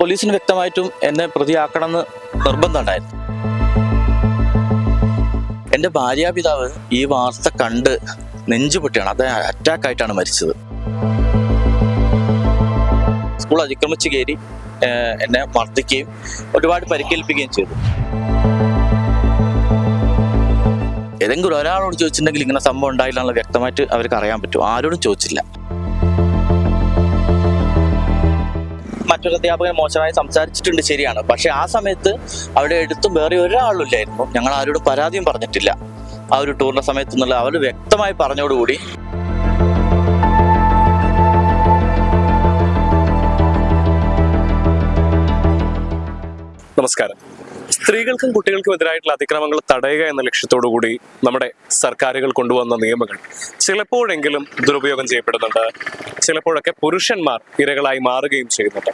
പോലീസിന് വ്യക്തമായിട്ടും എന്നെ പ്രതിയാക്കണമെന്ന് നിർബന്ധമുണ്ടായിരുന്നു എന്റെ ഭാര്യാപിതാവ് ഈ വാർത്ത കണ്ട് നെഞ്ചുപൊട്ടിയാണ്. അദ്ദേഹം അറ്റാക്ക് ആയിട്ടാണ് മരിച്ചത്. സ്കൂൾ അതിക്രമിച്ച് കയറി എന്നെ മർദ്ദിക്കുകയും ഒരുപാട് പരിക്കേൽപ്പിക്കുകയും ചെയ്തു. ഏതെങ്കിലും ഒരാളോട് ചോദിച്ചിട്ടുണ്ടെങ്കിൽ ഇങ്ങനെ സംഭവം ഉണ്ടായില്ല വ്യക്തമായിട്ട് അവർക്ക് അറിയാൻ പറ്റും. ആരോടും ചോദിച്ചില്ല. മറ്റൊരു അധ്യാപകൻ മോശമായി സംസാരിച്ചിട്ടുണ്ട് ശരിയാണ്. പക്ഷെ ആ സമയത്ത് അവിടെ എടുത്തും വേറെ ഒരാളും ഇല്ലായിരുന്നു ഞങ്ങൾ ആരോടും പരാതിയും പറഞ്ഞിട്ടില്ല. ആ ഒരു ടൂറിന്റെ സമയത്ത് എന്നുള്ള അവർ വ്യക്തമായി പറഞ്ഞോടുകൂടി നമസ്കാരം. സ്ത്രീകൾക്കും കുട്ടികൾക്കും എതിരായിട്ടുള്ള അതിക്രമങ്ങൾ തടയുക എന്ന ലക്ഷ്യത്തോടു കൂടി നമ്മുടെ സർക്കാരുകൾ കൊണ്ടുവന്ന നിയമങ്ങൾ ചിലപ്പോഴെങ്കിലും ദുരുപയോഗം ചെയ്യപ്പെടുന്നുണ്ട്. ചിലപ്പോഴൊക്കെ പുരുഷന്മാർ ഇരകളായി മാറുകയും ചെയ്യുന്നുണ്ട്.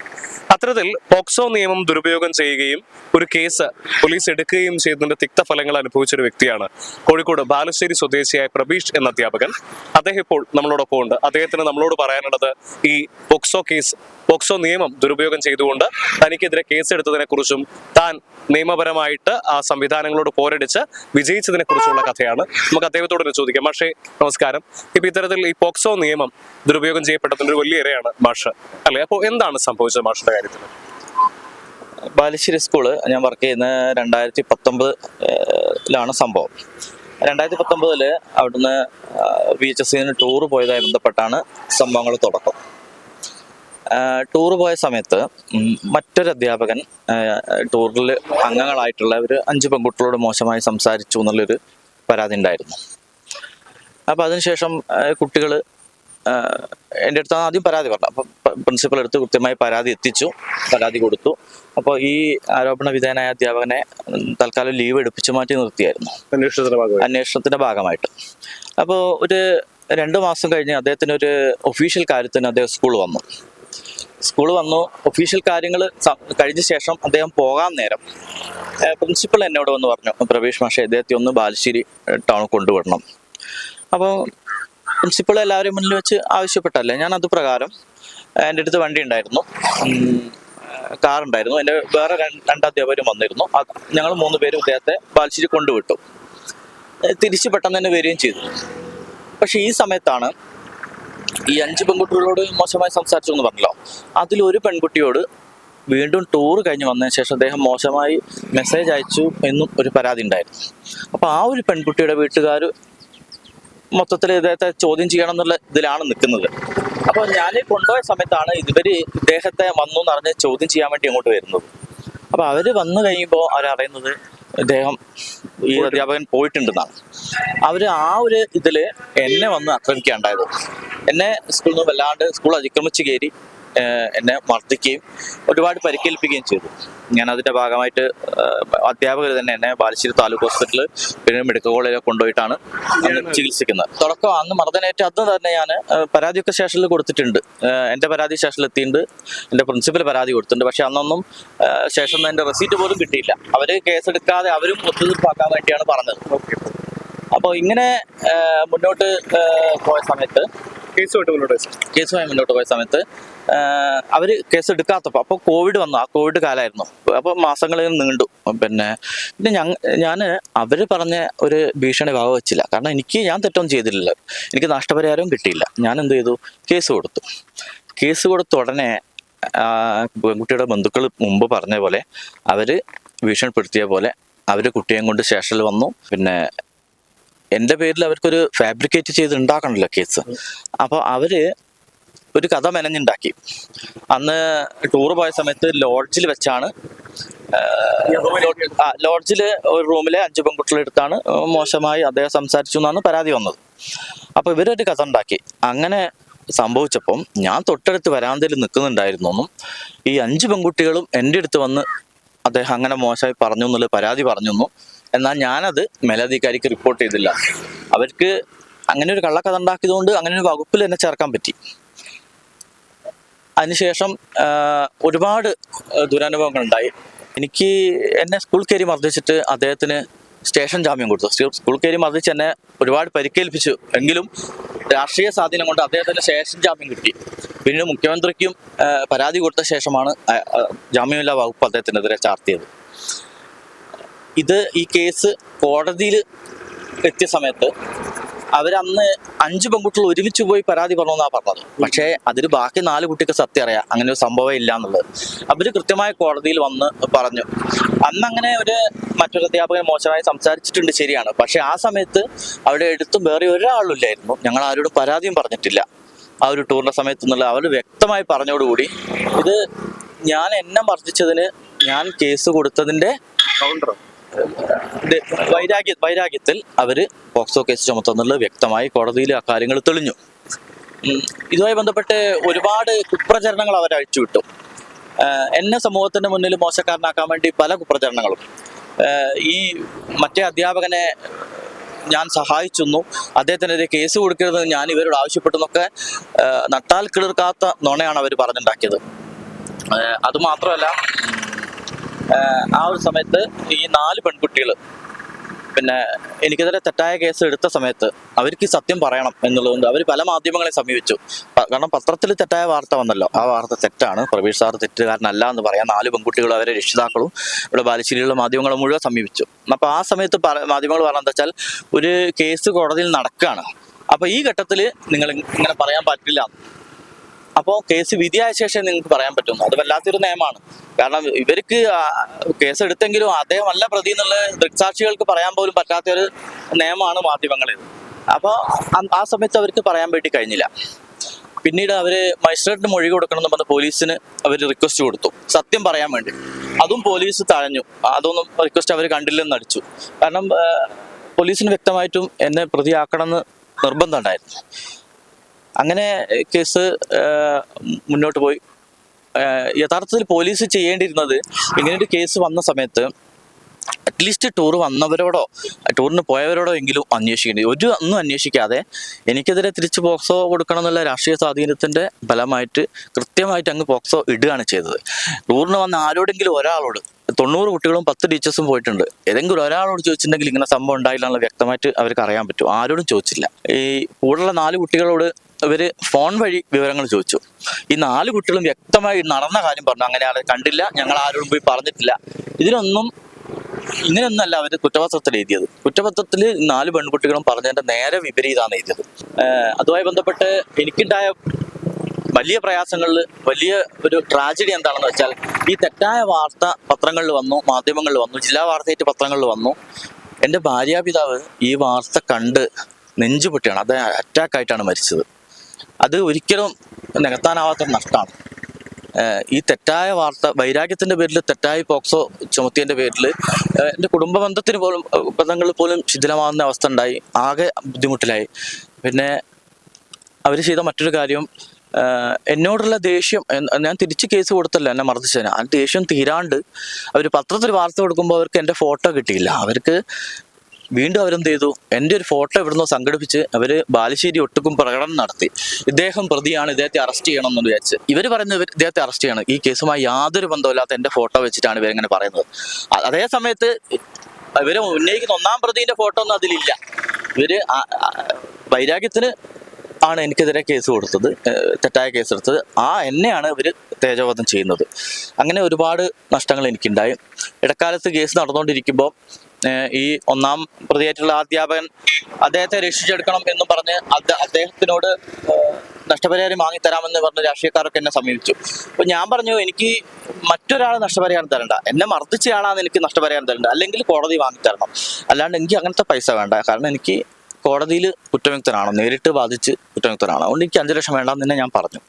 അത്തരത്തിൽ പോക്സോ നിയമം ദുരുപയോഗം ചെയ്യുകയും ഒരു കേസ് പോലീസ് എടുക്കുകയും ചെയ്തതിന്റെ തിക്തഫലങ്ങൾ അനുഭവിച്ച ഒരു വ്യക്തിയാണ് കോഴിക്കോട് ബാലുശ്ശേരി സ്വദേശിയായ പ്രബീഷ് എന്ന അധ്യാപകൻ. അദ്ദേഹം ഇപ്പോൾ നമ്മളോടൊപ്പം ഉണ്ട് അദ്ദേഹത്തിന് നമ്മളോട് പറയാനുള്ളത് ഈ പോക്സോ കേസ് പോക്സോ നിയമം ദുരുപയോഗം ചെയ്തുകൊണ്ട് തനിക്കെതിരെ കേസെടുത്തതിനെ കുറിച്ചും താൻ നിയമപരമായിട്ട് ആ സംവിധാനങ്ങളോട് പോരടിച്ച് വിജയിച്ചതിനെ കുറിച്ചുള്ള കഥയാണ്. നമുക്ക് അദ്ദേഹത്തോട് തന്നെ ചോദിക്കാം. മാഷേ നമസ്കാരം. ഇപ്പൊ ഇത്തരത്തിൽ ഈ പോക്സോ നിയമം ദുരുപയോഗം ചെയ്യപ്പെട്ടതിന്റെ ഒരു വലിയ ഇരയാണ് മാഷ് അല്ലെ? അപ്പോൾ എന്താണ് സംഭവിച്ചത് മാഷിന്റെ കാര്യത്തിൽ? ബാലുശ്ശേരി സ്കൂൾ ഞാൻ വർക്ക് ചെയ്യുന്ന രണ്ടായിരത്തി പത്തൊമ്പതിലാണ് സംഭവം. രണ്ടായിരത്തി പത്തൊമ്പതിൽ അവിടുന്ന് വി എച്ച് എസ് ടൂർ പോയതായി ബന്ധപ്പെട്ടാണ് സംഭവങ്ങൾ തുടക്കം. ടൂർ പോയ സമയത്ത് മറ്റൊരു അധ്യാപകൻ ടൂറിൽ അംഗങ്ങളായിട്ടുള്ള ഒരു അഞ്ച് പെൺകുട്ടികളോട് മോശമായി സംസാരിച്ചു എന്നുള്ളൊരു പരാതി ഉണ്ടായിരുന്നു. അപ്പം അതിനുശേഷം കുട്ടികൾ എന്റെ അടുത്താണ് ആദ്യം പരാതി പറഞ്ഞു അപ്പം പ്രിൻസിപ്പൽ എടുത്ത് കൃത്യമായി പരാതി എത്തിച്ചു പരാതി കൊടുത്തു. അപ്പോൾ ഈ ആരോപണ വിധേയനായ അധ്യാപകനെ തൽക്കാലം ലീവ് എടുപ്പിച്ചു മാറ്റി നിർത്തിയായിരുന്നു. അന്വേഷണത്തിന്റെ ഭാഗമായി. അന്വേഷണത്തിന്റെ ഭാഗമായിട്ട്. അപ്പോൾ ഒരു രണ്ട് മാസം കഴിഞ്ഞ് അദ്ദേഹത്തിന് ഒരു ഒഫീഷ്യൽ കാര്യത്തിന് അദ്ദേഹം സ്കൂൾ വന്നു. സ്കൂൾ വന്നു. ഒഫീഷ്യൽ കാര്യങ്ങൾ കഴിഞ്ഞ ശേഷം അദ്ദേഹം പോകാൻ നേരം പ്രിൻസിപ്പൽ എന്നോട് വന്ന് പറഞ്ഞു പ്രവീഷ് മാഷെ അദ്ദേഹത്തെ ഒന്ന് ബാലുശ്ശേരി ടൗൺ കൊണ്ടുവിടണം. അപ്പോൾ പ്രിൻസിപ്പൾ എല്ലാവരും മുന്നിൽ വെച്ച് ആവശ്യപ്പെട്ടല്ലേ? ഞാൻ അത് പ്രകാരം എന്റെ അടുത്ത് വണ്ടി ഉണ്ടായിരുന്നു. കാർ ഉണ്ടായിരുന്നു. എന്റെ വേറെ രണ്ട് രണ്ട് അധ്യാപകരും വന്നിരുന്നു. ഞങ്ങൾ മൂന്ന് പേരും ഇദ്ദേഹത്തെ ബാലുശ്ശേരി കൊണ്ടുവിട്ടു. തിരിച്ച് പെട്ടെന്ന് തന്നെ വരികയും ചെയ്തു. പക്ഷെ ഈ സമയത്താണ് ഈ അഞ്ച് പെൺകുട്ടികളോട് മോശമായി സംസാരിച്ചു എന്ന് പറഞ്ഞല്ലോ. അതിൽ ഒരു പെൺകുട്ടിയോട് വീണ്ടും ടൂർ കഴിഞ്ഞ് വന്നതിന് ശേഷം അദ്ദേഹം മോശമായി മെസ്സേജ് അയച്ചു എന്നും ഒരു പരാതി ഉണ്ടായിരുന്നു. അപ്പോൾ ആ ഒരു പെൺകുട്ടിയുടെ വീട്ടുകാർ മൊത്തത്തിൽ ഇദ്ദേഹത്തെ ചോദ്യം ചെയ്യണം എന്നുള്ള ഇതിലാണ് നിൽക്കുന്നത്. അപ്പോൾ ഞാൻ കൊണ്ടുപോയ സമയത്താണ് ഇതുവരെ ഇദ്ദേഹത്തെ വന്നു എന്ന് പറഞ്ഞ് ചോദ്യം ചെയ്യാൻ വേണ്ടി അങ്ങോട്ട് വരുന്നത്. അപ്പോൾ അവർ വന്നു കഴിയുമ്പോൾ അവരറിയുന്നത് ഇദ്ദേഹം ഈ അധ്യാപകൻ പോയിട്ടുണ്ടെന്നാണ്. അവർ ആ ഒരു ഇതിൽ എന്നെ വന്ന് ആക്രമിക്കാണ്ടായത് എന്നെ സ്കൂളിൽ നിന്ന് വല്ലാണ്ട് സ്കൂൾ അതിക്രമിച്ച് കയറി. എന്നെ മർദ്ദിക്കുകയും ഒരുപാട് പരിക്കേൽപ്പിക്കുകയും ചെയ്തു. ഞാൻ അതിന്റെ ഭാഗമായിട്ട് അധ്യാപകർ തന്നെ എന്നെ ബാലുശ്ശേരി താലൂക്ക് ഹോസ്പിറ്റലിൽ പിന്നെ മെഡിക്കൽ കോളേജിൽ കൊണ്ടുപോയിട്ടാണ് ചികിത്സിക്കുന്നത്. തുടക്കം അന്ന് മർദ്ദനേറ്റ് അന്ന് തന്നെ ഞാൻ പരാതിയൊക്കെ സ്റ്റേഷനിൽ കൊടുത്തിട്ടുണ്ട്. എന്റെ പരാതി സ്റ്റേഷനിൽ എത്തിയിട്ടുണ്ട് എന്റെ പ്രിൻസിപ്പൽ പരാതി കൊടുത്തിട്ടുണ്ട്. പക്ഷെ അന്നൊന്നും സ്റ്റേഷനിൽ നിന്ന് എന്റെ റെസീറ്റ് പോലും കിട്ടിയില്ല. അവർ കേസെടുക്കാതെ അവരും ഒത്തുതീർപ്പാക്കാൻ വേണ്ടിയാണ് പറഞ്ഞത്. അപ്പോൾ ഇങ്ങനെ മുന്നോട്ട് പോയ സമയത്ത് കേസുമായി മുന്നോട്ട് പോയ സമയത്ത് അവർ കേസ് എടുക്കാത്തപ്പോൾ അപ്പോൾ കോവിഡ് വന്നു. ആ കോവിഡ് കാലമായിരുന്നു. അപ്പോൾ മാസങ്ങളിൽ നീണ്ടു. പിന്നെ പിന്നെ ഞങ്ങ ഞാൻ അവർ പറഞ്ഞ ഒരു ഭീഷണി ഭാഗം വെച്ചില്ല. കാരണം എനിക്ക് ഞാൻ തെറ്റൊന്നും ചെയ്തിട്ടില്ല. എനിക്ക് നഷ്ടപരിഹാരവും കിട്ടിയില്ല. ഞാൻ എന്ത് ചെയ്തു? കേസ് കൊടുത്തു. കേസ് കൊടുത്ത ഉടനെ പെൺകുട്ടിയുടെ ബന്ധുക്കൾ മുമ്പ് പറഞ്ഞ പോലെ അവർ ഭീഷണിപ്പെടുത്തിയ പോലെ അവർ കുട്ടിയെ കൊണ്ട് സ്റ്റേഷനിൽ വന്നു. പിന്നെ എന്റെ പേരിൽ അവർക്കൊരു ഫാബ്രിക്കേറ്റ് ചെയ്ത് ഉണ്ടാക്കണമല്ലോ കേസ് അപ്പോൾ അവർ ഒരു കഥ മെനഞ്ഞുണ്ടാക്കി. അന്ന് ടൂർ പോയ സമയത്ത് ലോഡ്ജിൽ വെച്ചാണ് ലോഡ്ജിൽ ഒരു റൂമിലെ അഞ്ച് പെൺകുട്ടികളെടുത്താണ് മോശമായി അദ്ദേഹം സംസാരിച്ചു എന്നാണ് പരാതി വന്നത്. അപ്പോൾ ഇവരൊരു കഥ ഉണ്ടാക്കി. അങ്ങനെ സംഭവിച്ചപ്പം ഞാൻ തൊട്ടടുത്ത് വരാന്തയിൽ നിൽക്കുന്നുണ്ടായിരുന്നു ഈ അഞ്ച് പെൺകുട്ടികളും എന്റെ അടുത്ത് വന്ന് അദ്ദേഹം അങ്ങനെ മോശമായി പറഞ്ഞു എന്നുള്ള പരാതി പറഞ്ഞു എന്നും എന്നാൽ ഞാനത് മേലധികാരിക്ക് റിപ്പോർട്ട് ചെയ്തില്ല. അവർക്ക് അങ്ങനെ ഒരു കള്ളക്കഥ ഉണ്ടാക്കിയതുകൊണ്ട് അങ്ങനെ ഒരു വകുപ്പിൽ എന്നെ ചേർക്കാൻ പറ്റി. അതിനുശേഷം ഒരുപാട് ദുരനുഭവങ്ങൾ ഉണ്ടായി. എനിക്ക് എന്നെ സ്കൂൾ കയറി മർദ്ദിച്ചിട്ട് അദ്ദേഹത്തിന് സ്റ്റേഷൻ ജാമ്യം കൊടുത്തു. സ്കൂൾ കയറി മർദ്ദിച്ച് എന്നെ ഒരുപാട് പരിക്കേൽപ്പിച്ചു. എങ്കിലും രാഷ്ട്രീയ സ്വാധീനം കൊണ്ട് അദ്ദേഹത്തിന് സ്റ്റേഷൻ ജാമ്യം കിട്ടി. പിന്നീട് മുഖ്യമന്ത്രിക്കും പരാതി കൊടുത്ത ശേഷമാണ് ജാമ്യമില്ലാ വകുപ്പ് അദ്ദേഹത്തിനെതിരെ ചാർത്തിയത്. ഇത് ഈ കേസ് കോടതിയിൽ എത്തിയ സമയത്ത് അവരന്ന് അഞ്ച് പെൺകുട്ടികൾ ഒരുമിച്ച് പോയി പരാതി പറഞ്ഞാ പറഞ്ഞത്. പക്ഷേ അതിൽ ബാക്കി നാല് കുട്ടിക്ക് സത്യം അറിയാം. അങ്ങനെ ഒരു സംഭവം ഇല്ല എന്നുള്ളത്. അവർ കൃത്യമായി കോടതിയിൽ വന്ന് പറഞ്ഞു. അന്ന് അങ്ങനെ ഒരു മറ്റൊരു അധ്യാപകൻ മോശമായി സംസാരിച്ചിട്ടുണ്ട് ശരിയാണ്. പക്ഷെ ആ സമയത്ത് അവിടെ എടുത്തും വേറെ ഒരാളില്ലായിരുന്നു. ഞങ്ങൾ ആരോടും പരാതിയും പറഞ്ഞിട്ടില്ല. ആ ഒരു ടൂറിന്റെ സമയത്ത് എന്നുള്ള അവർ വ്യക്തമായി പറഞ്ഞോടുകൂടി ഇത് ഞാൻ എന്നെ മർദ്ദിച്ചതിന് ഞാൻ കേസ് കൊടുത്തതിന്റെ കൗണ്ടർ വൈരാഗ്യ വൈരാഗ്യത്തിൽ അവർ പോക്സോ കേസ് ചുമത്തുന്നുള്ളത് വ്യക്തമായി കോടതിയിൽ ആ കാര്യങ്ങൾ തെളിഞ്ഞു. ഇതുമായി ബന്ധപ്പെട്ട് ഒരുപാട് കുപ്രചരണങ്ങൾ അവർ അഴിച്ചുവിട്ടു. എന്നെ സമൂഹത്തിന്റെ മുന്നിൽ മോശക്കാരനാക്കാൻ വേണ്ടി പല കുപ്രചരണങ്ങളും. ഈ മറ്റേ അധ്യാപകനെ ഞാൻ സഹായിച്ചെന്നു. അദ്ദേഹത്തിനെതിരെ കേസ് കൊടുക്കരുതെന്ന് ഞാൻ ഇവരോട് ആവശ്യപ്പെട്ടു എന്നൊക്കെ നട്ടാൽ കിളിർക്കാത്ത നുണയാണ് അവർ പറഞ്ഞുണ്ടാക്കിയത്. അതുമാത്രമല്ല ആ ഒരു സമയത്ത് ഈ നാല് പെൺകുട്ടികൾ പിന്നെ എനിക്കെതിരെ തെറ്റായ കേസ് എടുത്ത സമയത്ത് അവർക്ക് സത്യം പറയണം എന്നുള്ളതുകൊണ്ട് അവർ പല മാധ്യമങ്ങളെ സമീപിച്ചു. കാരണം പത്രത്തിൽ തെറ്റായ വാർത്ത വന്നല്ലോ. ആ വാർത്ത തെറ്റാണ്. പ്രവീഷ് സാർ തെറ്റുകാരനല്ല എന്ന് പറയാൻ നാല് പെൺകുട്ടികളും അവരെ രക്ഷിതാക്കളും ഇവിടെ ബാലുശ്ശേരിയിലുള്ള മാധ്യമങ്ങളെ മുഴുവൻ സമീപിച്ചു. അപ്പോൾ ആ സമയത്ത് മാധ്യമങ്ങൾ പറഞ്ഞെന്ന് വെച്ചാൽ ഒരു കേസ് കോടതിയിൽ നടക്കുകയാണ് അപ്പോൾ ഈ ഘട്ടത്തിൽ നിങ്ങൾ ഇങ്ങനെ പറയാൻ പറ്റില്ല. അപ്പോൾ കേസ് വിധിയായ ശേഷം നിങ്ങൾക്ക് പറയാൻ പറ്റും അത് വല്ലാത്തൊരു നിയമമാണ് കാരണം ഇവർക്ക് കേസ് എടുത്തെങ്കിലും അദ്ദേഹം അല്ല പ്രതി എന്നുള്ള ദൃക്സാക്ഷികൾക്ക് പറയാൻ പോലും പറ്റാത്ത ഒരു നിയമമാണ് മാധ്യമങ്ങളിൽ അപ്പോൾ ആ സമയത്ത് അവർക്ക് പറയാൻ വേണ്ടി കഴിഞ്ഞില്ല. പിന്നീട് അവർ മജിസ്ട്രേറ്റിന് മൊഴി കൊടുക്കണം എന്ന് പറഞ്ഞ് പോലീസിന് അവർ റിക്വസ്റ്റ് കൊടുത്തു. സത്യം പറയാൻ വേണ്ടി. അതും പോലീസ് തഴഞ്ഞു. അതൊന്നും റിക്വസ്റ്റ് അവർ കണ്ടില്ലെന്ന് അടിച്ചു കാരണം പോലീസിന് വ്യക്തമായിട്ടും എന്നെ പ്രതിയാക്കണമെന്ന് നിർബന്ധം ഉണ്ടായിരുന്നു. അങ്ങനെ കേസ് മുന്നോട്ട് പോയി. യഥാർത്ഥത്തിൽ പോലീസ് ചെയ്യേണ്ടിയിരുന്നത് ഇങ്ങനൊരു കേസ് വന്ന സമയത്ത് അറ്റ്ലീസ്റ്റ് ടൂർ വന്നവരോടോ ടൂറിന് പോയവരോടോ എങ്കിലും അന്വേഷിക്കേണ്ടി ഒരു ഒന്നും അന്വേഷിക്കാതെ എനിക്കെതിരെ തിരിച്ച് പോക്സോ കൊടുക്കണം എന്നുള്ള രാഷ്ട്രീയ സ്വാധീനത്തിന്റെ ഫലമായിട്ട് കൃത്യമായിട്ട് അങ്ങ് പോക്സോ ഇടുകയാണ് ചെയ്തത്. ടൂറിന് വന്ന ആരോടെങ്കിലും ഒരാളോട് തൊണ്ണൂറ് കുട്ടികളും പത്ത് ടീച്ചേഴ്സും പോയിട്ടുണ്ട്. ഏതെങ്കിലും ഒരാളോട് ചോദിച്ചിട്ടുണ്ടെങ്കിൽ ഇങ്ങനെ സംഭവം ഉണ്ടായില്ല എന്നുള്ള വ്യക്തമായിട്ട് അവർക്ക് അറിയാൻ പറ്റും. ആരോടും ചോദിച്ചില്ല. ഈ കൂടുതലുള്ള നാല് കുട്ടികളോട് ഇവർ ഫോൺ വഴി വിവരങ്ങൾ ചോദിച്ചു. ഈ നാല് കുട്ടികളും വ്യക്തമായി നടന്ന കാര്യം പറഞ്ഞു. അങ്ങനെ ആരെ കണ്ടില്ല ഞങ്ങൾ ആരോടും പോയി പറഞ്ഞിട്ടില്ല. ഇതിനൊന്നും ഇങ്ങനെയൊന്നല്ല അവർ കുറ്റപത്രത്തിൽ എഴുതിയത്. കുറ്റപത്രത്തിൽ നാല് പെൺകുട്ടികളും പറഞ്ഞതിന്റെ നേരെ വിപരീതമാണ് എഴുതിയത്. അതുമായി ബന്ധപ്പെട്ട് എനിക്കുണ്ടായ വലിയ പ്രയാസങ്ങളിൽ വലിയ ഒരു ട്രാജഡി എന്താണെന്ന് വെച്ചാൽ ഈ തെറ്റായ വാർത്ത പത്രങ്ങളിൽ വന്നു മാധ്യമങ്ങളിൽ വന്നു ജില്ലാ വാർത്തയായിട്ട് പത്രങ്ങളിൽ വന്നു. എന്റെ ഭാര്യാപിതാവ് ഈ വാർത്ത കണ്ട് നെഞ്ചുപൊട്ടിയാണ്. അത് അറ്റാക്കായിട്ടാണ് മരിച്ചത്. അത് ഒരിക്കലും നികത്താനാവാത്ത നഷ്ടമാണ്. ഈ തെറ്റായ വാർത്ത വൈരാഗ്യത്തിന്റെ പേരിൽ തെറ്റായ പോക്സോ ചുമത്തിയതിന്റെ പേരിൽ എന്റെ കുടുംബ ബന്ധത്തിന് പോലും ബന്ധങ്ങളിൽ പോലും ശിഥിലമാകുന്ന അവസ്ഥ ഉണ്ടായി ആകെ ബുദ്ധിമുട്ടിലായി. പിന്നെ അവർ ചെയ്ത മറ്റൊരു കാര്യം എന്നോടുള്ള ദേഷ്യം ഞാൻ തിരിച്ച് കേസ് കൊടുത്തല്ല എന്നെ മർദ്ദിച്ചതിന്. ആ ദേഷ്യം തീരാണ്ട് അവർ പത്രത്തിൽ വാർത്ത കൊടുക്കുമ്പോൾ അവർക്ക് എന്റെ ഫോട്ടോ കിട്ടിയില്ല. അവർക്ക് വീണ്ടും അവരെന്ത് ചെയ്തു? എന്റെ ഒരു ഫോട്ടോ ഇവിടുന്ന് സംഘടിപ്പിച്ച് അവർ ബാലുശ്ശേരി ഒട്ടുക്കും പ്രകടനം നടത്തി. ഇദ്ദേഹം പ്രതിയാണ് ഇദ്ദേഹത്തെ അറസ്റ്റ് ചെയ്യണം എന്ന് വിചാരിച്ച്. ഇവർ പറയുന്നത് ഇദ്ദേഹത്തെ അറസ്റ്റ് ചെയ്യണം. ഈ കേസുമായി യാതൊരു ബന്ധമില്ലാത്ത എന്റെ ഫോട്ടോ വെച്ചിട്ടാണ് ഇവരിങ്ങനെ പറയുന്നത്. അതേ സമയത്ത് ഇവർ ഉന്നയിക്കുന്ന ഒന്നാം പ്രതിന്റെ ഫോട്ടോ ഒന്നും അതിലില്ല. ഇവർ വൈരാഗ്യത്തിന് ആണ് എനിക്കെതിരെ കേസ് കൊടുത്തത് തെറ്റായ കേസ് എടുത്തത്. ആ എന്നെയാണ് ഇവർ തേജോവധം ചെയ്യുന്നത്. അങ്ങനെ ഒരുപാട് നഷ്ടങ്ങൾ എനിക്കുണ്ടായി. ഇടക്കാലത്ത് കേസ് നടന്നുകൊണ്ടിരിക്കുമ്പോൾ ഈ ഒന്നാം പ്രതിയായിട്ടുള്ള അധ്യാപകൻ അദ്ദേഹത്തെ രക്ഷിച്ചെടുക്കണം എന്ന് പറഞ്ഞ് അദ്ദേഹത്തിനോട് നഷ്ടപരിഹാരം നഷ്ടപരിഹാരം വാങ്ങിത്തരാമെന്ന് പറഞ്ഞ രാഷ്ട്രീയക്കാരൊക്കെ എന്നെ സമീപിച്ചു. അപ്പൊ ഞാൻ പറഞ്ഞു എനിക്ക് മറ്റൊരാൾ നഷ്ടപരിഹാരം തരണ്ട. എന്നെ മർദ്ദിച്ചയാളാണ് എനിക്ക് നഷ്ടപരിഹാരം തരണ്ട അല്ലെങ്കിൽ കോടതി വാങ്ങിത്തരണം അല്ലാണ്ട് എനിക്ക് അങ്ങനത്തെ പൈസ വേണ്ട. കാരണം എനിക്ക് കോടതിയിൽ കുറ്റവിമുക്തനാണ്? നേരിട്ട് ബാധിച്ച് കുറ്റവിമുക്തനാണ്? അതുകൊണ്ട് എനിക്ക് അഞ്ചു ലക്ഷം വേണ്ടെന്ന് തന്നെ ഞാൻ പറഞ്ഞു.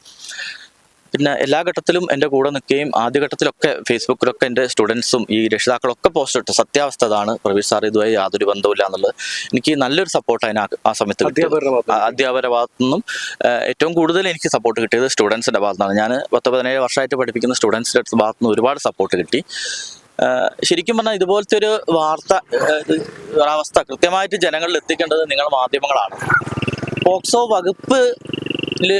പിന്നെ എല്ലാ ഘട്ടത്തിലും എന്റെ കൂടെ നിൽക്കുകയും ആദ്യഘട്ടത്തിലൊക്കെ ഫേസ്ബുക്കിലൊക്കെ എന്റെ സ്റ്റുഡൻസും ഈ രക്ഷിതാക്കളൊക്കെ പോസ്റ്റ് ഇട്ടു സത്യാവസ്ഥ അതാണ്. പ്രവീഷ് സാർ ഇതുവരെ യാതൊരു ബന്ധവുമില്ല എന്നുള്ളത്. എനിക്ക് നല്ലൊരു സപ്പോർട്ട് അതിന് ആ- സമയത്ത് അധ്യാപക അധ്യാപകരുടെ ഭാഗത്ത് നിന്നും ഏറ്റവും കൂടുതൽ എനിക്ക് സപ്പോർട്ട് കിട്ടിയത് സ്റ്റുഡൻസിന്റെ ഭാഗത്താണ് ഞാൻ പത്ത് പതിനേഴ് വർഷമായിട്ട് പഠിപ്പിക്കുന്ന സ്റ്റുഡൻസിന്റെ അടുത്ത് ഭാഗത്തു നിന്ന് ഒരുപാട് സപ്പോർട്ട് കിട്ടി. ശരിക്കും പറഞ്ഞാൽ ഇതുപോലത്തെ ഒരു വാർത്ത അവസ്ഥ കൃത്യമായിട്ട് ജനങ്ങളിൽ എത്തിക്കേണ്ടത് നിങ്ങൾ മാധ്യമങ്ങളാണ്. പോക്സോ വകുപ്പിൽ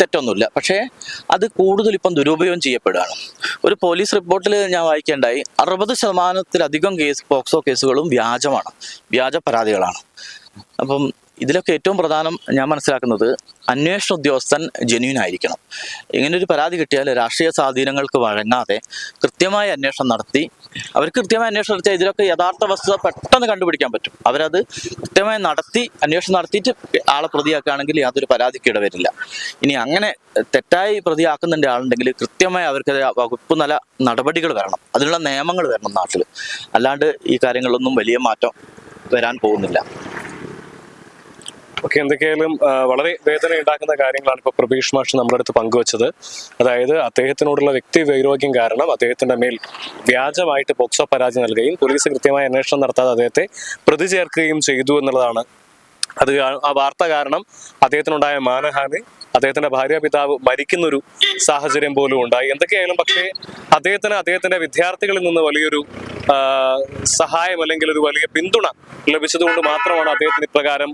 തെറ്റൊന്നുമില്ല. പക്ഷേ അത് കൂടുതൽ ഇപ്പം ദുരുപയോഗം ചെയ്യപ്പെടുകയാണ്. ഒരു പോലീസ് റിപ്പോർട്ടിൽ ഞാൻ വായിക്കേണ്ടായി അറുപത് ശതമാനത്തിലധികം കേസ് പോക്സോ കേസുകളും വ്യാജമാണ്. വ്യാജ പരാതികളാണ്. അപ്പം ഇതിലൊക്കെ ഏറ്റവും പ്രധാനം ഞാൻ മനസ്സിലാക്കുന്നത് അന്വേഷണ ഉദ്യോഗസ്ഥൻ ജെന്യൂൻ ആയിരിക്കണം ഇങ്ങനെ ഒരു പരാതി കിട്ടിയാൽ രാഷ്ട്രീയ സ്വാധീനങ്ങൾക്ക് വഴങ്ങാതെ കൃത്യമായ അന്വേഷണം നടത്തി. അവർക്ക് കൃത്യമായ അന്വേഷണം നടത്തിയാൽ ഇതിലൊക്കെ യഥാർത്ഥ വസ്തുത പെട്ടെന്ന് കണ്ടുപിടിക്കാൻ പറ്റും. അവരത് കൃത്യമായി നടത്തി അന്വേഷണം നടത്തിയിട്ട് ആളെ പ്രതിയാക്കുകയാണെങ്കിൽ യാതൊരു പരാതിക്ക് ഇടവരില്ല. ഇനി അങ്ങനെ തെറ്റായി പ്രതിയാക്കുന്നുണ്ട് ആളുണ്ടെങ്കിൽ കൃത്യമായി അവർക്ക് വകുപ്പ് നില നടപടികൾ വരണം. അതിനുള്ള നിയമങ്ങൾ വരണം നാട്ടിൽ. അല്ലാണ്ട് ഈ കാര്യങ്ങളിലൊന്നും വലിയ മാറ്റം വരാൻ പോകുന്നില്ല. ഓക്കെ എന്തൊക്കെയായാലും വളരെ വേദന ഉണ്ടാക്കുന്ന കാര്യങ്ങളാണ് ഇപ്പോൾ പ്രഭീഷ് മാഷ് നമ്മുടെ അടുത്ത് പങ്കുവച്ചത്. അതായത് അദ്ദേഹത്തിനോടുള്ള വ്യക്തി വൈരോഗ്യം കാരണം അദ്ദേഹത്തിന്റെ മേൽ വ്യാജമായിട്ട് പോക്സോ പരാതി നൽകുകയും പോലീസ് കൃത്യമായ അന്വേഷണം നടത്താതെ അദ്ദേഹത്തെ പ്രതി ചേർക്കുകയും ചെയ്തു എന്നുള്ളതാണ്. അത് ആ വാർത്ത കാരണം അദ്ദേഹത്തിനുണ്ടായ മാനഹാനി അദ്ദേഹത്തിന്റെ ഭാര്യ പിതാവ് മരിക്കുന്നൊരു സാഹചര്യം പോലും ഉണ്ടായി. എന്തൊക്കെയായാലും പക്ഷേ അദ്ദേഹത്തിന് അദ്ദേഹത്തിന്റെ വിദ്യാർത്ഥികളിൽ നിന്ന് വലിയൊരു സഹായം അല്ലെങ്കിൽ ഒരു വലിയ പിന്തുണ ലഭിച്ചതുകൊണ്ട് മാത്രമാണ് അദ്ദേഹത്തിന് ഇപ്രകാരം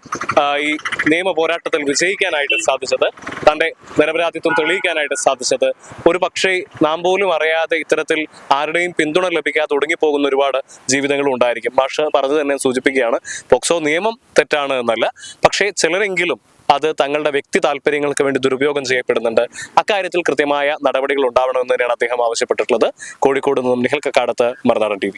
ഈ നിയമ പോരാട്ടത്തിൽ വിജയിക്കാനായിട്ട് സാധിച്ചത്. തന്റെ നിരപരാധിത്വം തെളിയിക്കാനായിട്ട് സാധിച്ചത്. ഒരു പക്ഷേ നാം പോലും അറിയാതെ ഇത്തരത്തിൽ ആരുടെയും പിന്തുണ ലഭിക്കാതെ ഒടുങ്ങിപ്പോകുന്ന ഒരുപാട് ജീവിതങ്ങളും ഉണ്ടായിരിക്കും. ഭാഷ പറഞ്ഞു തന്നെ സൂചിപ്പിക്കുകയാണ് പോക്സോ നിയമം തെറ്റാണ് എന്നല്ല. പക്ഷേ ചിലരെങ്കിലും അത് തങ്ങളുടെ വ്യക്തി താല്പര്യങ്ങൾക്ക് വേണ്ടി ദുരുപയോഗം ചെയ്യപ്പെടുന്നുണ്ട്. അക്കാര്യത്തിൽ കൃത്യമായ നടപടികൾ ഉണ്ടാവണമെന്ന് തന്നെയാണ് അദ്ദേഹം ആവശ്യപ്പെട്ടിട്ടുള്ളത്. കോഴിക്കോട് നിന്നും നിഹൽ കക്കാടത്ത് മറുനാടൻ ടി